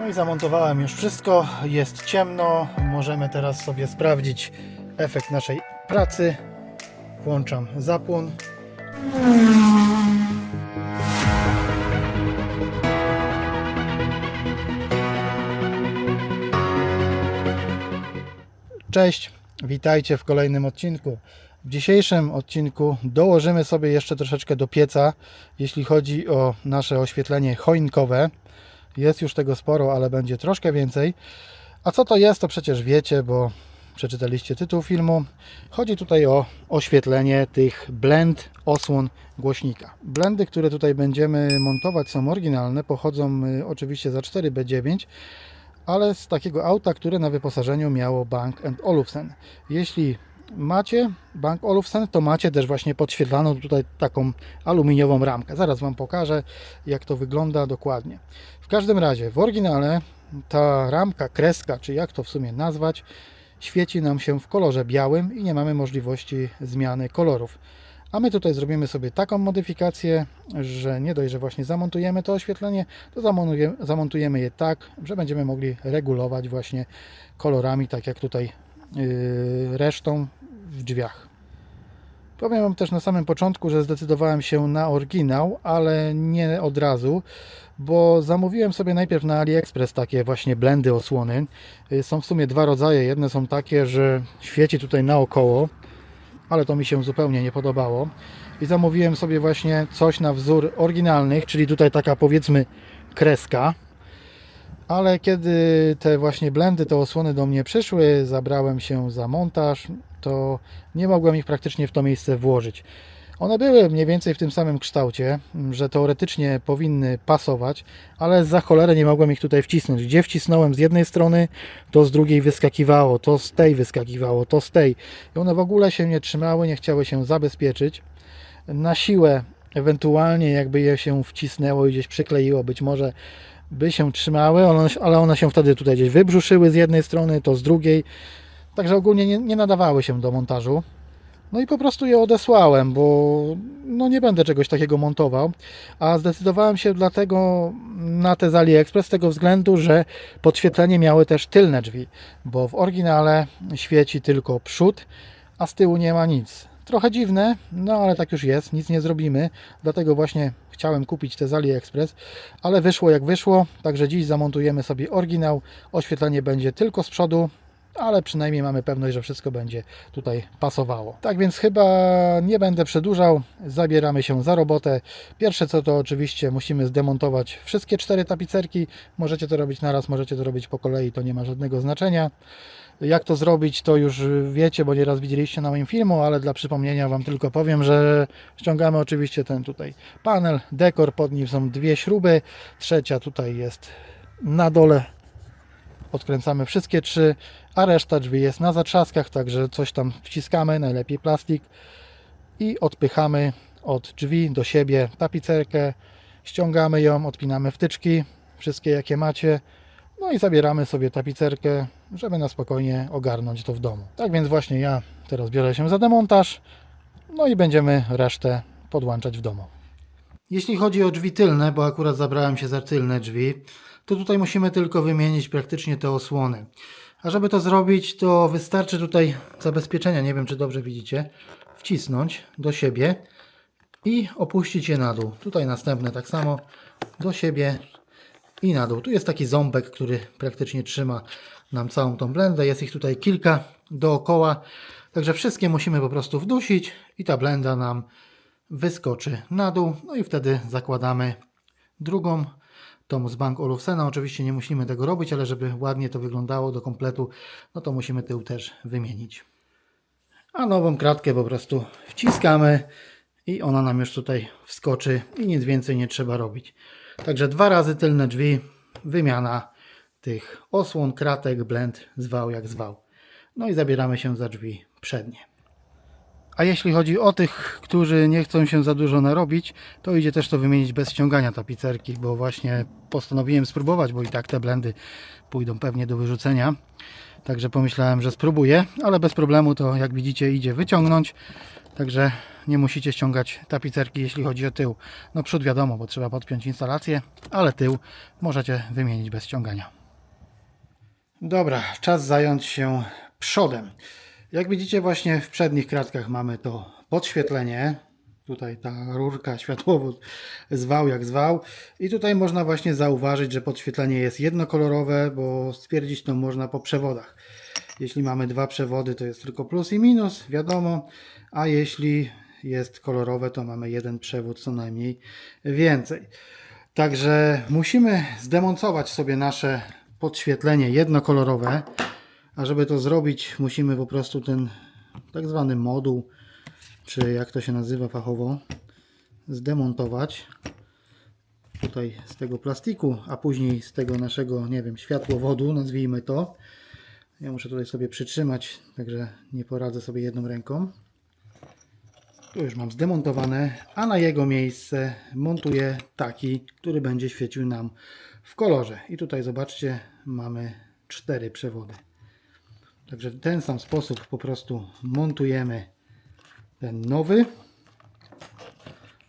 No i zamontowałem już wszystko, jest ciemno, możemy teraz sobie sprawdzić efekt naszej pracy. Włączam zapłon. Cześć, witajcie w kolejnym odcinku. W dzisiejszym odcinku dołożymy sobie jeszcze troszeczkę do pieca, jeśli chodzi o nasze oświetlenie choinkowe. Jest już tego sporo, ale będzie troszkę więcej. A co to jest, to przecież wiecie, bo przeczytaliście tytuł filmu. Chodzi tutaj o oświetlenie tych blend osłon głośnika. Blendy, które tutaj będziemy montować są oryginalne, pochodzą y, oczywiście za 4B9, ale z takiego auta, które na wyposażeniu miało Bank Olufsen. Jeśli macie Bank Olufsen, to macie też właśnie podświetlaną tutaj taką aluminiową ramkę. Zaraz Wam pokażę, jak to wygląda dokładnie. W każdym razie, w oryginale ta ramka, kreska, czy jak to w sumie nazwać, świeci nam się w kolorze białym i nie mamy możliwości zmiany kolorów. A my tutaj zrobimy sobie taką modyfikację, że nie dość, że właśnie zamontujemy to oświetlenie, to zamontujemy, zamontujemy je tak, że będziemy mogli regulować właśnie kolorami, tak jak tutaj yy, resztą w drzwiach. Powiem Wam też na samym początku, że zdecydowałem się na oryginał, ale nie od razu, bo zamówiłem sobie najpierw na AliExpress takie właśnie blendy osłony. Yy, Są w sumie dwa rodzaje. Jedne są takie, że świeci tutaj naokoło, ale to mi się zupełnie nie podobało. I zamówiłem sobie właśnie coś na wzór oryginalnych, czyli tutaj taka powiedzmy kreska. Ale kiedy te właśnie blendy, te osłony do mnie przyszły, zabrałem się za montaż, to nie mogłem ich praktycznie w to miejsce włożyć. One były mniej więcej w tym samym kształcie, że teoretycznie powinny pasować, ale za cholerę nie mogłem ich tutaj wcisnąć. Gdzie wcisnąłem z jednej strony, to z drugiej wyskakiwało, to z tej wyskakiwało, to z tej. I one w ogóle się nie trzymały, nie chciały się zabezpieczyć. Na siłę, ewentualnie jakby je się wcisnęło i gdzieś przykleiło, być może by się trzymały, ale one, się wtedy tutaj gdzieś wybrzuszyły z jednej strony, to z drugiej. Także ogólnie nie, nie nadawały się do montażu. No i po prostu je odesłałem, bo no nie będę czegoś takiego montował. A zdecydowałem się dlatego na te z AliExpress z tego względu, że podświetlenie miały też tylne drzwi, bo w oryginale świeci tylko przód, a z tyłu nie ma nic. Trochę dziwne, no ale tak już jest, nic nie zrobimy. Dlatego właśnie chciałem kupić te z AliExpress, ale wyszło jak wyszło. Także dziś zamontujemy sobie oryginał. Oświetlenie będzie tylko z przodu, ale przynajmniej mamy pewność, że wszystko będzie tutaj pasowało. Tak więc chyba nie będę przedłużał, zabieramy się za robotę. Pierwsze co to oczywiście musimy zdemontować wszystkie cztery tapicerki. Możecie to robić naraz, możecie to robić po kolei, to nie ma żadnego znaczenia. Jak to zrobić, to już wiecie, bo nieraz widzieliście na moim filmu, ale dla przypomnienia Wam tylko powiem, że ściągamy oczywiście ten tutaj panel, dekor, pod nim są dwie śruby, trzecia tutaj jest na dole odkręcamy wszystkie trzy, a reszta drzwi jest na zatrzaskach, także coś tam wciskamy, najlepiej plastik i odpychamy od drzwi do siebie tapicerkę, ściągamy ją, odpinamy wtyczki, wszystkie jakie macie, no i zabieramy sobie tapicerkę, żeby na spokojnie ogarnąć to w domu. Tak więc właśnie ja teraz biorę się za demontaż, no i będziemy resztę podłączać w domu. Jeśli chodzi o drzwi tylne, bo akurat zabrałem się za tylne drzwi, to tutaj musimy tylko wymienić praktycznie te osłony. A żeby to zrobić, to wystarczy tutaj zabezpieczenia, nie wiem czy dobrze widzicie, wcisnąć do siebie i opuścić je na dół. Tutaj następne tak samo do siebie i na dół. Tu jest taki ząbek, który praktycznie trzyma nam całą tą blendę. Jest ich tutaj kilka dookoła. Także wszystkie musimy po prostu wdusić i ta blenda nam wyskoczy na dół. No i wtedy zakładamy drugą, tą z Bank Olufsena. Oczywiście nie musimy tego robić, ale żeby ładnie to wyglądało do kompletu, no to musimy tył też wymienić. A nową kratkę po prostu wciskamy i ona nam już tutaj wskoczy i nic więcej nie trzeba robić. Także dwa razy tylne drzwi, wymiana tych osłon, kratek, blend, zwał jak zwał. No i zabieramy się za drzwi przednie. A jeśli chodzi o tych, którzy nie chcą się za dużo narobić, to idzie też to wymienić bez ściągania tapicerki, bo właśnie postanowiłem spróbować, bo i tak te blendy pójdą pewnie do wyrzucenia. Także pomyślałem, że spróbuję, ale bez problemu to jak widzicie idzie wyciągnąć. Także nie musicie ściągać tapicerki, jeśli chodzi o tył. No przód wiadomo, bo trzeba podpiąć instalację, ale tył możecie wymienić bez ściągania. Dobra, czas zająć się przodem. Jak widzicie właśnie w przednich kratkach mamy to podświetlenie. Tutaj ta rurka, światłowód zwał jak zwał. I tutaj można właśnie zauważyć, że podświetlenie jest jednokolorowe, bo stwierdzić to można po przewodach. Jeśli mamy dwa przewody, to jest tylko plus i minus, wiadomo. A jeśli jest kolorowe, to mamy jeden przewód co najmniej więcej. Także musimy zdemontować sobie nasze podświetlenie jednokolorowe. A żeby to zrobić, musimy po prostu ten tak zwany moduł, czy jak to się nazywa fachowo, zdemontować. Tutaj z tego plastiku, a później z tego naszego, nie wiem, światłowodu, nazwijmy to. Ja muszę tutaj sobie przytrzymać, także nie poradzę sobie jedną ręką. Tu już mam zdemontowane, a na jego miejsce montuję taki, który będzie świecił nam w kolorze. I tutaj zobaczcie, mamy cztery przewody. Także w ten sam sposób po prostu montujemy ten nowy.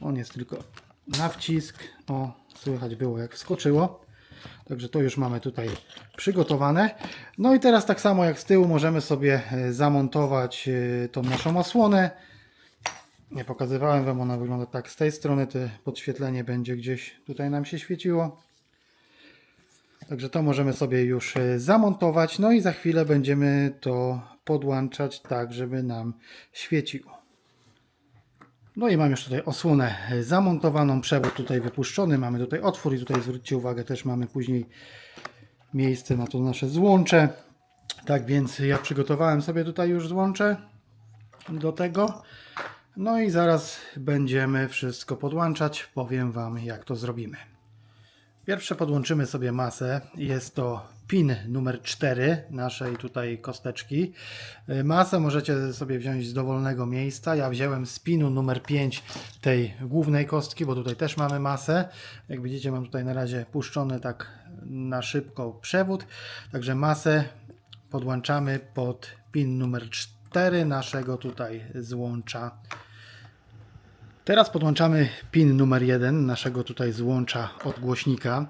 On jest tylko na wcisk. O, słychać było jak wskoczyło. Także to już mamy tutaj przygotowane. No i teraz tak samo jak z tyłu możemy sobie e, zamontować e, tą naszą osłonę. Nie pokazywałem Wam, ona wygląda tak z tej strony. To podświetlenie będzie gdzieś tutaj nam się świeciło. Także to możemy sobie już e, zamontować. No i za chwilę będziemy to podłączać tak, żeby nam świeciło. No i mam już tutaj osłonę e, zamontowaną, przewód tutaj wypuszczony, mamy tutaj otwór i tutaj zwróćcie uwagę, też mamy później miejsce na to nasze złącze. Tak więc ja przygotowałem sobie tutaj już złącze do tego. No i zaraz będziemy wszystko podłączać. Powiem Wam jak to zrobimy. Pierwsze podłączymy sobie masę. Jest to pin numer 4 naszej tutaj kosteczki. Y, Masę możecie sobie wziąć z dowolnego miejsca. Ja wziąłem z pinu numer 5 tej głównej kostki, bo tutaj też mamy masę. Jak widzicie mam tutaj na razie puszczony tak na szybko przewód. Także masę podłączamy pod pin numer 4 naszego tutaj złącza Teraz podłączamy pin numer 1 naszego tutaj złącza od głośnika.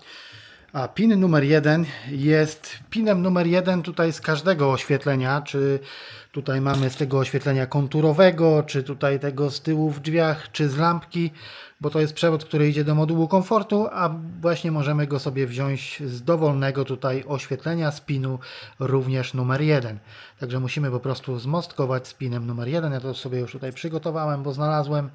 A pin numer 1 jest pinem numer 1 tutaj z każdego oświetlenia, czy tutaj mamy z tego oświetlenia konturowego, czy tutaj tego z tyłu w drzwiach, czy z lampki, bo to jest przewód, który idzie do modułu komfortu, a właśnie możemy go sobie wziąć z dowolnego tutaj oświetlenia z pinu również numer 1. Także musimy po prostu zmostkować z pinem numer 1. Ja to sobie już tutaj przygotowałem, bo znalazłem.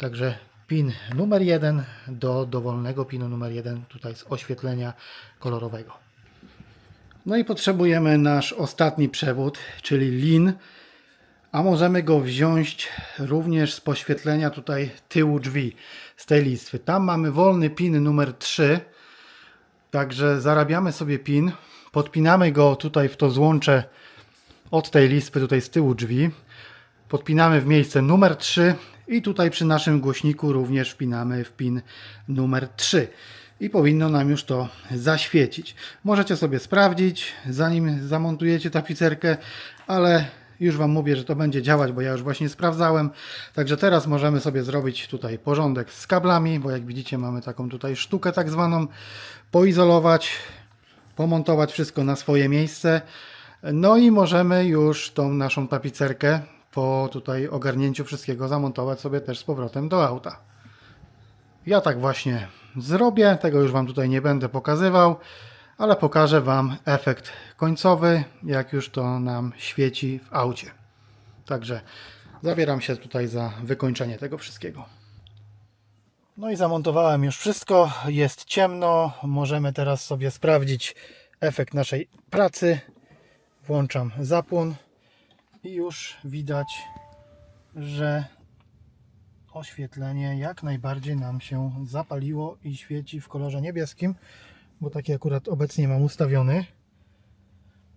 Także pin numer 1 do dowolnego pinu numer 1 tutaj z oświetlenia kolorowego. No i potrzebujemy nasz ostatni przewód, czyli lin, a możemy go wziąć również z poświetlenia tutaj tyłu drzwi z tej listwy. Tam mamy wolny pin numer 3, także zarabiamy sobie pin, podpinamy go tutaj w to złącze od tej listwy tutaj z tyłu drzwi. Podpinamy w miejsce numer 3 i tutaj przy naszym głośniku również wpinamy w pin numer 3 i powinno nam już to zaświecić. Możecie sobie sprawdzić zanim zamontujecie tapicerkę, ale już Wam mówię, że to będzie działać, bo ja już właśnie sprawdzałem. Także teraz możemy sobie zrobić tutaj porządek z kablami, bo jak widzicie mamy taką tutaj sztukę tak zwaną, poizolować, pomontować wszystko na swoje miejsce. No i możemy już tą naszą tapicerkę po tutaj ogarnięciu wszystkiego zamontować sobie też z powrotem do auta. Ja tak właśnie zrobię, tego już Wam tutaj nie będę pokazywał, ale pokażę Wam efekt końcowy, jak już to nam świeci w aucie. Także zabieram się tutaj za wykończenie tego wszystkiego. No i zamontowałem już wszystko, jest ciemno, możemy teraz sobie sprawdzić efekt naszej pracy. Włączam zapłon i już widać, że oświetlenie jak najbardziej nam się zapaliło i świeci w kolorze niebieskim, bo taki akurat obecnie mam ustawiony.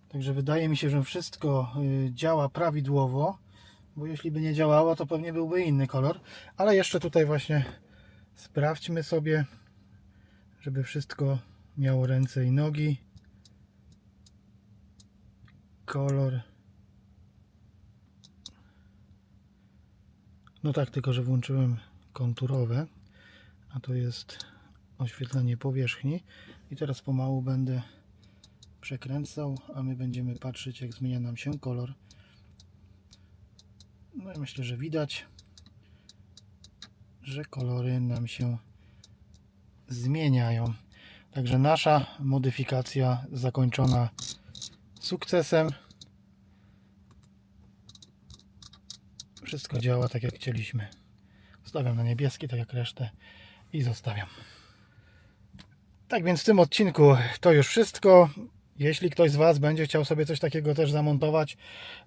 Także wydaje mi się, że wszystko y, działa prawidłowo, bo jeśli by nie działało, to pewnie byłby inny kolor. Ale jeszcze tutaj właśnie sprawdźmy sobie, żeby wszystko miało ręce i nogi. Kolor No tak, tylko że włączyłem konturowe, a to jest oświetlenie powierzchni. I teraz pomału będę przekręcał, a my będziemy patrzeć jak zmienia nam się kolor. No i myślę, że widać, że kolory nam się zmieniają. Także nasza modyfikacja zakończona sukcesem. Wszystko działa tak jak chcieliśmy. Stawiam na niebieski, tak jak resztę i zostawiam. Tak więc w tym odcinku to już wszystko. Jeśli ktoś z Was będzie chciał sobie coś takiego też zamontować,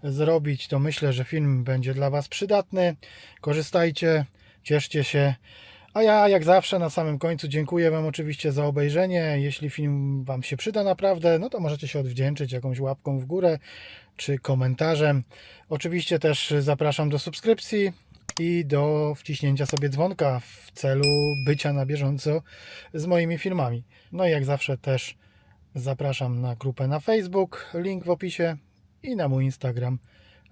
zrobić, to myślę, że film będzie dla Was przydatny. Korzystajcie, cieszcie się. A ja, jak zawsze, na samym końcu dziękuję Wam oczywiście za obejrzenie. Jeśli film Wam się przyda naprawdę, no to możecie się odwdzięczyć jakąś łapką w górę czy komentarzem. Oczywiście też zapraszam do subskrypcji i do wciśnięcia sobie dzwonka w celu bycia na bieżąco z moimi filmami. No i jak zawsze też zapraszam na grupę na Facebook, link w opisie i na mój Instagram,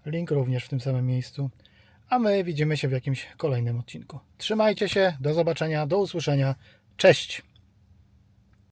link również w tym samym miejscu. A my widzimy się w jakimś kolejnym odcinku. Trzymajcie się, do zobaczenia, do usłyszenia. Cześć!